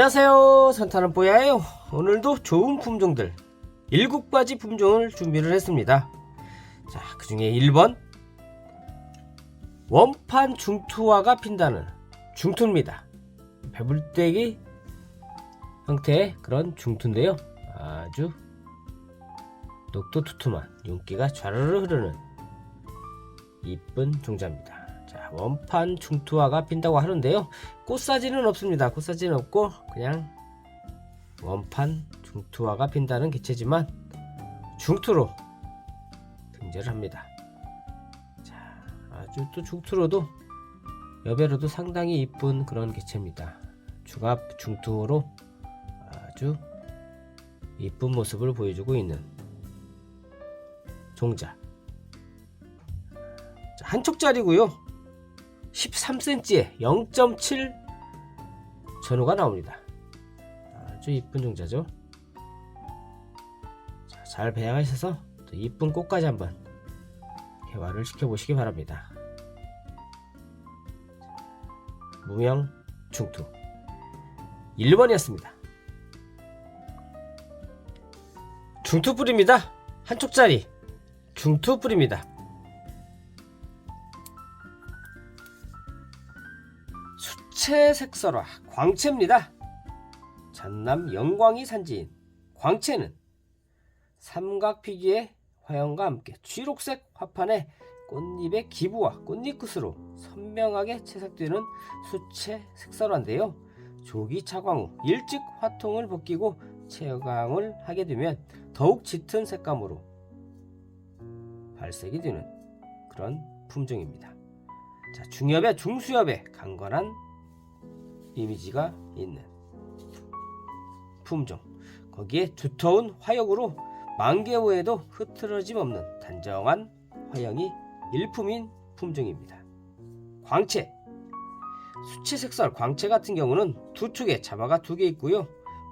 안녕하세요. 산타는 뽀야예요. 오늘도 좋은 품종들 7가지 품종을 준비를 했습니다. 자 그중에 1번 원판 중투화가 핀다는 중투입니다. 배불떼기 형태의 그런 중투인데요. 아주 녹두투투만 윤기가 좌르르 흐르는 이쁜 종자입니다. 자 원판 중투화가 핀다고 하는데요 꽃사진은 없습니다. 꽃사진은 없고 그냥 원판 중투화가 핀다는 개체지만 중투로 등재를 합니다. 자, 아주 또 중투로도 여배로도 상당히 이쁜 그런 개체입니다. 중압 중투로 아주 이쁜 모습을 보여주고 있는 종자. 자, 한 촉짜리고요. 13cm에 0.7 전후가 나옵니다. 아주 이쁜 종자죠. 자, 잘 배양하셔서 또 이쁜 꽃까지 한번 개화를 시켜보시기 바랍니다. 무명 중투 1번이었습니다. 중투 뿌립니다. 한쪽짜리 중투 뿌립니다. 수채 색설화 광채입니다. 전남 영광이 산지인 광채는 삼각피기의 화형과 함께 쥐록색 화판에 꽃잎의 기부와 꽃잎끝으로 선명하게 채색되는 수채 색설화인데요. 조기 차광 후 일찍 화통을 벗기고 채광을 하게 되면 더욱 짙은 색감으로 발색이 되는 그런 품종입니다. 자, 중엽에 중수엽에 강건한 이미지가 있는 품종. 거기에 두터운 화역으로 만개 후에도 흐트러짐 없는 단정한 화형이 일품인 품종입니다. 광채. 수채 색설 광채 같은 경우는 두 축에 자마가 두 개 있고요.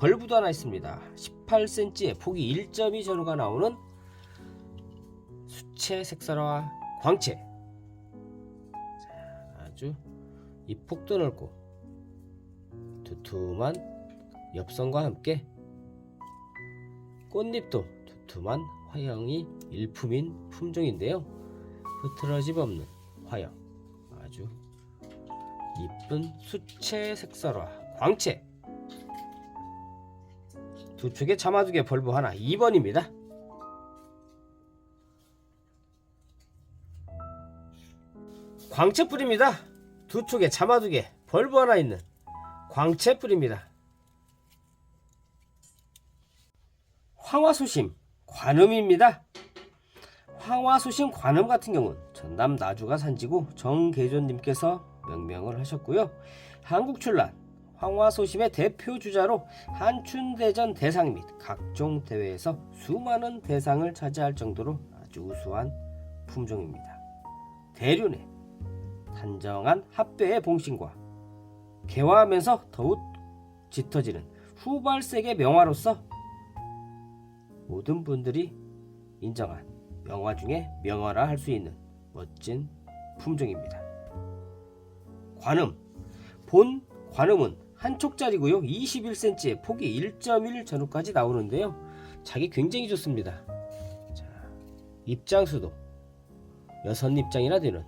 벌브도 하나 있습니다. 18cm에 폭이 1.2 전후가 나오는 수채 색설화 광채. 자, 아주 이 폭도 넓고 두툼한 엽선과 함께 꽃잎도 두툼한 화형이 일품인 품종인데요. 흐트러짐 없는 화형, 아주 이쁜 수채 색설화 광채. 두 축에 자마두개 벌브 하나 2번입니다. 광채 뿌립니다. 두 축에 자마두개 벌브 하나 있는 광채 뿌립니다. 황화수심 관음입니다. 황화수심 관음 같은 경우는 전남 나주가 산지고 정계존님께서 명명을 하셨고요. 한국 출란 황화소심의 대표 주자로 한춘대전 대상 및 각종 대회에서 수많은 대상을 차지할 정도로 아주 우수한 품종입니다. 대륜의 단정한 합배의 봉신과 개화하면서 더욱 짙어지는 후발색의 명화로서 모든 분들이 인정한 명화 중에 명화라 할 수 있는 멋진 품종입니다. 관음 본 관음은 한 촉짜리고요. 21cm에 폭이 1.1 전후까지 나오는데요. 자기 굉장히 좋습니다. 자, 입장 수도 여섯 입장이나 되는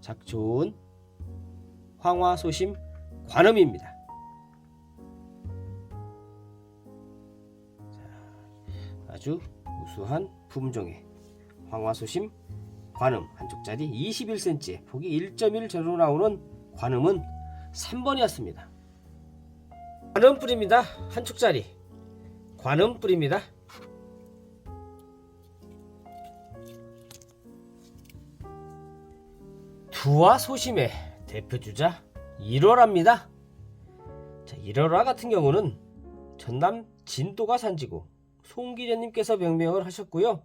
작 좋은 황화소심 관음입니다. 자, 아주 우수한 품종의 황화소심 관음 한쪽짜리 21cm에 폭이 1.1 전후 나오는 관음은 3번이었습니다. 관음 뿌립니다. 한쪽짜리 관음 뿌립니다. 두화 소심의 대표 주자 1월화입니다. 자, 1월화 같은 경우는 전남 진도가 산지고 송기련님께서 명명을 하셨고요.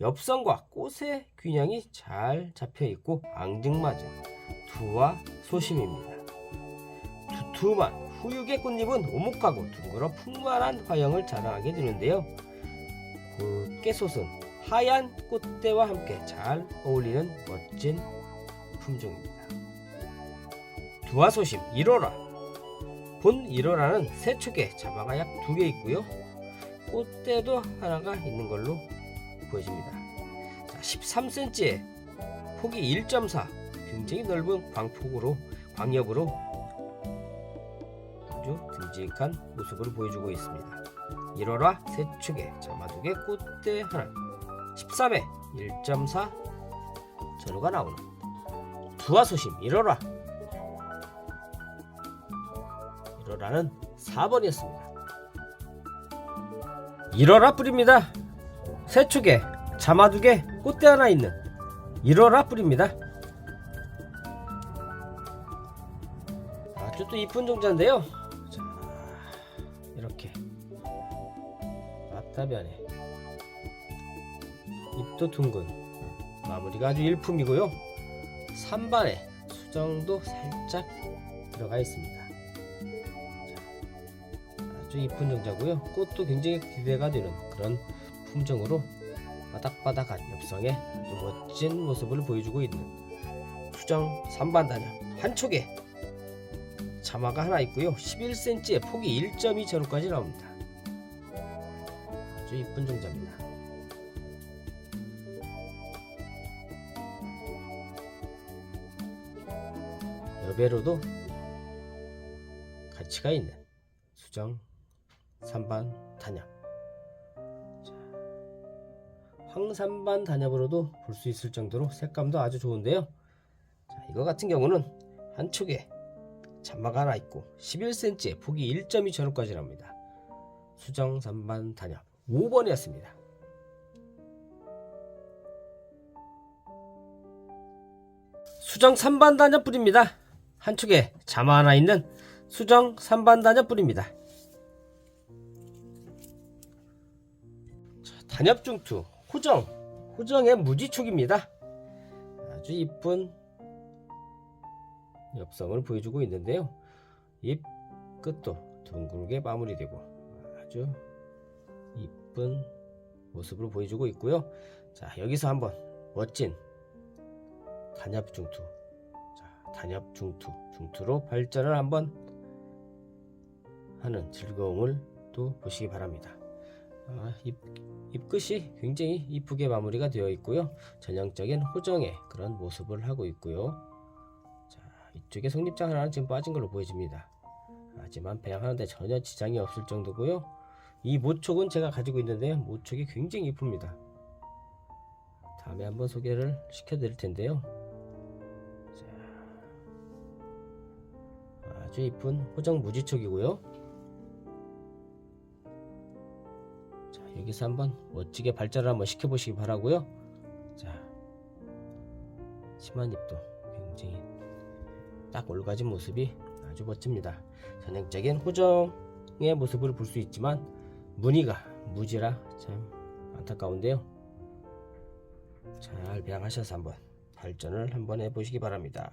엽선과 꽃의 균형이 잘 잡혀 있고 앙증맞은 두화 소심입니다. 두툼한 후육의 꽃잎은 오목하고 둥그러 풍만한 화형을 자랑하게 되는데요. 곱게 솟은 하얀 꽃대와 함께 잘 어울리는 멋진 품종입니다. 두화소심 1호라 본 1호라는 세축에 자마가 약 두 개 있고요. 꽃대도 하나가 있는 걸로 보여집니다. 자, 13cm에 폭이 1.4 굉장히 넓은 광폭으로 광엽으로 아주 듬직한 모습을 보여주고 있습니다. 1월화 세축에 자마 두개 꽃대 하나 13회 1.4 전후가 나오는 두화소심 1월화 1월화는 4번이었습니다. 1월화 뿌립니다. 세축에 자마두개 꽃대 하나 있는 1월화 뿌립니다. 아주 또 이쁜 종자인데요. 자, 이렇게 앞다변에 잎도 둥근 마무리가 아주 일품이고요. 3반에 수정도 살짝 들어가 있습니다. 자, 아주 이쁜 종자고요. 꽃도 굉장히 기대가 되는 그런 품종으로 바닥바닥한 엽성에 아주 멋진 모습을 보여주고 있는 수정 3반 단엽 한 촉에 자마가 하나 있고요. 11cm의 폭이 1.2 제로까지 나옵니다. 아주 이쁜 종자입니다. 여배로도 가치가 있는 수정 3반 단엽 자, 황산반 단엽으로도 볼 수 있을 정도로 색감도 아주 좋은데요. 자, 이거 같은 경우는 한 축에 잔마가 하나 있고 11cm에 폭이 1.2 전후까지 납니다. 수정 3반 단엽 5번이었습니다. 수정 3반 단엽 뿌립니다. 한 축에 자마 하나 있는 수정 3반 단엽 뿌립니다. 단엽 중투 호정 호정의 무지촉입니다. 아주 이쁜 엽성을 보여주고 있는데요. 잎 끝도 둥글게 마무리되고 아주 이쁜 모습을 보여주고 있고요. 자 여기서 한번 멋진 단엽 중투 단엽 중투, 중투로 발전을 한번 하는 즐거움을 또 보시기 바랍니다. 아, 잎, 잎끝이 굉장히 이쁘게 마무리가 되어 있고요. 전형적인 호정의 그런 모습을 하고 있고요. 자, 이쪽에 속립장 하나는 지금 빠진 걸로 보여집니다. 하지만 배양하는데 전혀 지장이 없을 정도고요. 이 모촉은 제가 가지고 있는데요. 모촉이 굉장히 이쁩니다. 다음에 한번 소개를 시켜드릴 텐데요. 아주 이쁜 호정 무지촉이고요. 여기서 한번 멋지게 발전을 한번 시켜보시기 바라고요. 자, 심한 잎도 굉장히 딱 올가진 모습이 아주 멋집니다. 전형적인 호정의 모습을 볼 수 있지만 무늬가 무지라 참 안타까운데요. 잘 배양하셔서 한번 발전을 한번 해보시기 바랍니다.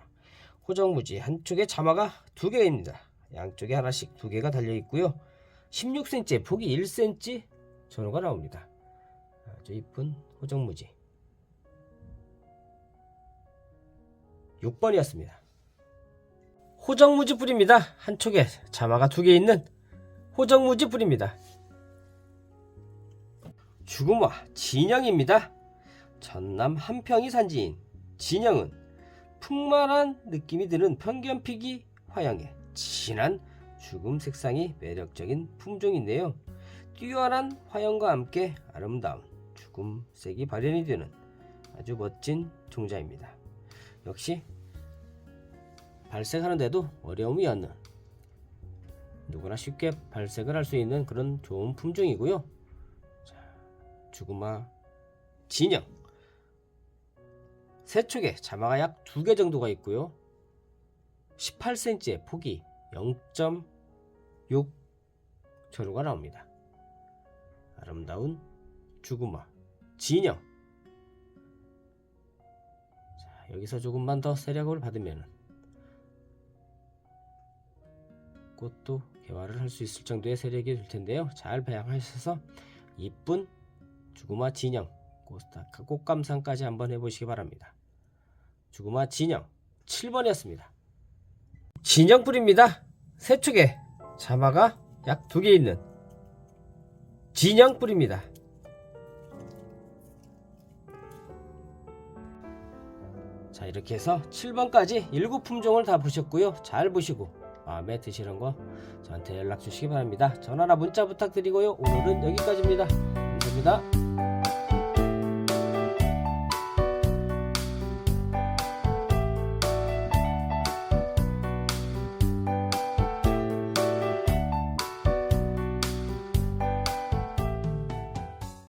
호정무지 한쪽에 자마가 두 개입니다. 양쪽에 하나씩 두 개가 달려 있고요. 16cm 폭이 1cm 전후가 나옵니다. 아주 이쁜 호정무지 6번이었습니다. 호정무지 뿌립니다. 한쪽에 자마가 두 개 있는 호정무지 뿌립니다. 죽음화 진영입니다. 전남 한평이 산지인 진영은 풍만한 느낌이 드는 편견피기 화양의 진한 죽음 색상이 매력적인 품종인데요. 뛰어난 화형과 함께 아름다운 죽음색이 발현이 되는 아주 멋진 종자입니다. 역시 발색하는데도 어려움이 없는 누구나 쉽게 발색을 할 수 있는 그런 좋은 품종이고요. 자, 죽음아 진영 세 축에 자마가 약 두 개 정도가 있고요. 18cm의 폭이 0.6 전후가 나옵니다. 아름다운 죽음아 진영 자, 여기서 조금만 더 세력을 받으면 꽃도 개화를 할 수 있을 정도의 세력이 될 텐데요. 잘 배양하셔서 이쁜 죽음아 진영 꽃- 꽃 감상까지 한번 해보시기 바랍니다. 죽음아 진영 7번이었습니다. 진영 뿌립니다. 세 축에 자마가 약 두 개 있는 진영뿔입니다. 자 이렇게 해서 7번까지 7품종을 다 보셨고요. 잘 보시고 마음에 드시는 거 저한테 연락 주시기 바랍니다. 전화나 문자 부탁드리고요. 오늘은 여기까지입니다. 감사합니다.